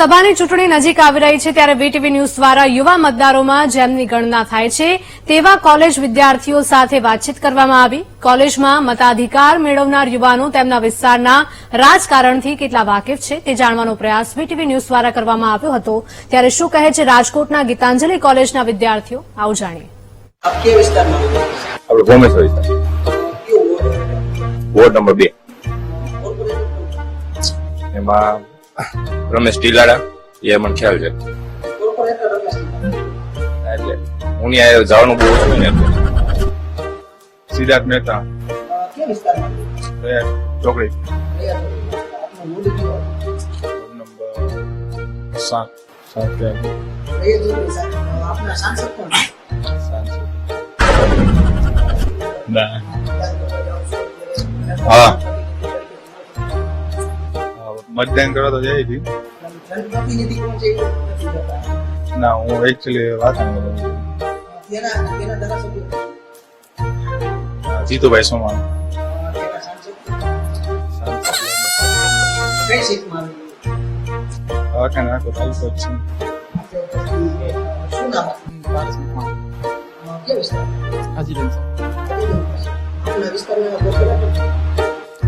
લોકસભાની ચૂંટણી નજીક આવી રહી છે ત્યારે વીટીવી ન્યૂઝ દ્વારા યુવા મતદારોમાં જેમની ગણના થાય છે તેવા કોલેજ વિદ્યાર્થીઓ સાથે વાતચીત કરવામાં આવી. કોલેજમાં મતાધિકાર મેળવનાર યુવાનો તેમના વિસ્તારના રાજકારણથી કેટલા વાકેફ છે તે જાણવાનો પ્રયાસ વીટીવી ન્યૂઝ દ્વારા કરવામાં આવ્યો હતો. ત્યારે શું કહે છે રાજકોટના ગીતાંજલિ કોલેજના વિદ્યાર્થીઓ? આવું જાણીએ? વોર્ડ? નંબર બે. એમાં રમેશ ટીલાડા એ મને ખ્યાલ છે. એટલે હું ત્યાં જવાનું બહુ ને સિદ્ધાર્થ મહેતા. ચોકડી? હા. મતદાન કરવા તો જાય હતી. ના હું એકચ્યુઅલી વાત જીતુભાઈ સીટમાં આવેલું? આખા તાલુકો જ છે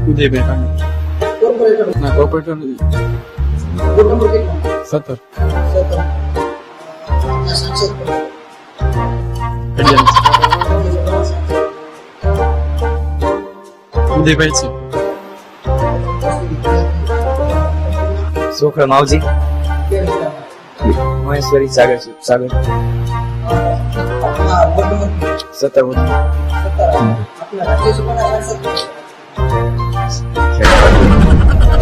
ઉદયભાઈ કોર્પોરેટર ના કોર્પોરેટર વોર્ડ નંબર કેટલો સત્તર. સત્તર. આપના સાંસદ ઉદયભાઈ છે. છોકરા માવજી. મહેશ્વરી સાગર છે. સાગર. સત્તર સત્તર.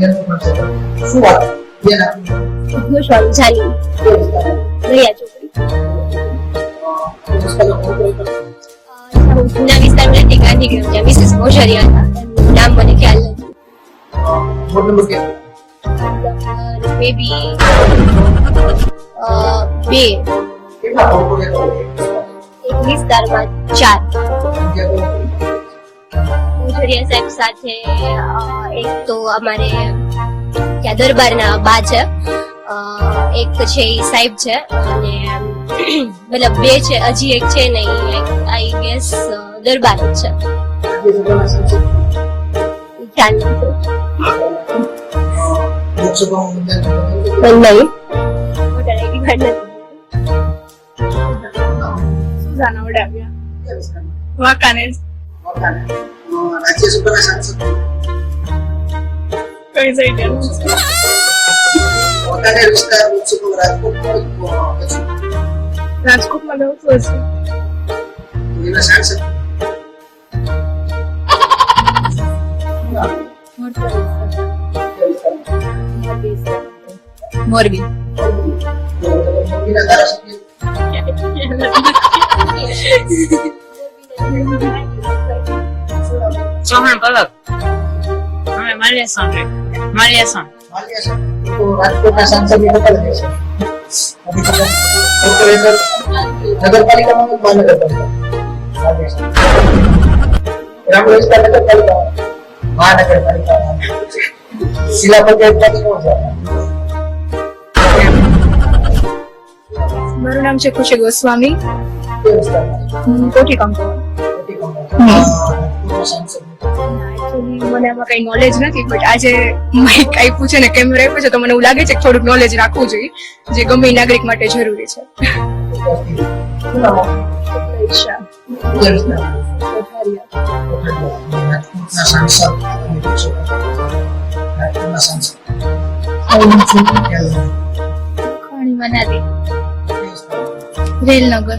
રાખો પણ છે. નામ મને ખ્યાલ નથી? મે બી કેટલા વિસ્તારમાં ચાર જગ્યા સાહેબ સાથે એક તો અમારે ત્યાં દરબારના બા છે. અ, એક છે એ સાહેબ છે અને મતલબ બે છે હજી એક છે ને આઈ ગેસ દરબાર છે. રાજ્યસભાના સાંસદ ખ્યાલ નથી લોકસભામાં મતદાન કરવાનું પણ નહીં વોટર આઈડી કાર્ડ નથી સુઝાના વડાવ્યા કયા વિસ્તારમાં? વાંકાનેર વાંકાનેર. અ, રાજ્યસભાના સાંસદ કઈ સાઈડ વાંકાનેર વિસ્તાર લોકસભા રાજકોટ અ, પછી રાજકોટમાં રહેતો ચૌહાણ પલક અમે માલ્યાસણ રે માલ્યાસણ. રાજકોટના સાંસદની નકલ છે નગરપાલિકામાં મહાનગરપાલિકા ગ્રામ્ય વિસ્તાર નગરપાલિકા મહાનગરપાલિકા જિલ્લા પંચાયતમાંથી કોણ છે મારું નામ છે ખુશી ગોસ્વામી કોટી કંપની. મને આમાં કઈ નોલેજ નથી બટ આજે માઇક આપ્યું છે ને કેમેરા આપ્યું છે તો મને એવું લાગે છે કે થોડુંક નોલેજ રાખવું જોઈએ જે ગમે નાગરિક માટે જરૂરી છે. રેલનગર.